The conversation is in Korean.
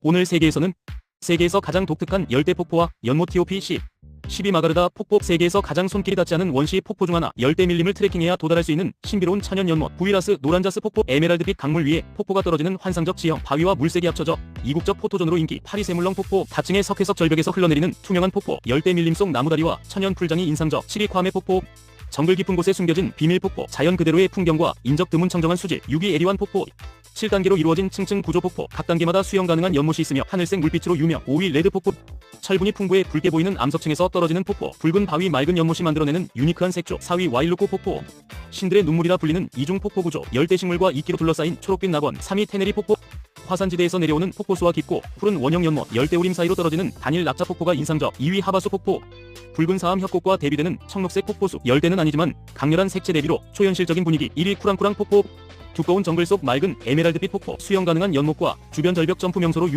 오늘 세계에서는 세계에서 가장 독특한 열대 폭포와 연못 TOP-10 12 마가르다 폭포 세계에서 가장 손길이 닿지 않은 원시 폭포 중 하나 열대 밀림을 트레킹해야 도달할 수 있는 신비로운 천연 연못 부이라스 노란자스 폭포 에메랄드빛 강물 위에 폭포가 떨어지는 환상적 지형 바위와 물색이 합쳐져 이국적 포토존으로 인기 파리세물렁 폭포 다층의 석회석 절벽에서 흘러내리는 투명한 폭포 열대 밀림 속 나무다리와 천연 풀장이 인상적 치리콰메 폭포 정글 깊은 곳에 숨겨진 비밀 폭포 자연 그대로의 풍경과 인적 드문 청정한 수질 유기 에리완 폭포 7단계로 이루어진 층층 구조 폭포 각 단계마다 수영 가능한 연못이 있으며 하늘색 물빛으로 유명 5위 레드 폭포. 철분이 풍부해 붉게 보이는 암석층에서 떨어지는 폭포. 붉은 바위 맑은 연못이 만들어내는 유니크한 색조 4위 와일루코 폭포. 신들의 눈물이라 불리는 이중 폭포 구조 열대식물과 이끼로 둘러싸인 초록빛 낙원 3위 테네리 폭포 화산지대에서 내려오는 폭포수와 깊고 푸른 원형 연못 열대우림 사이로 떨어지는 단일 낙자 폭포가 인상적. 2위 하바수 폭포. 붉은 사암 협곡과 대비되는 청록색 폭포수. 열대는 아니지만 강렬한 색채 대비로 초현실적인 분위기. 1위 쿠랑쿠랑 폭포. 두꺼운 정글 속 맑은 에메랄드빛 폭포. 수영 가능한 연못과 주변 절벽 점프 명소로 유명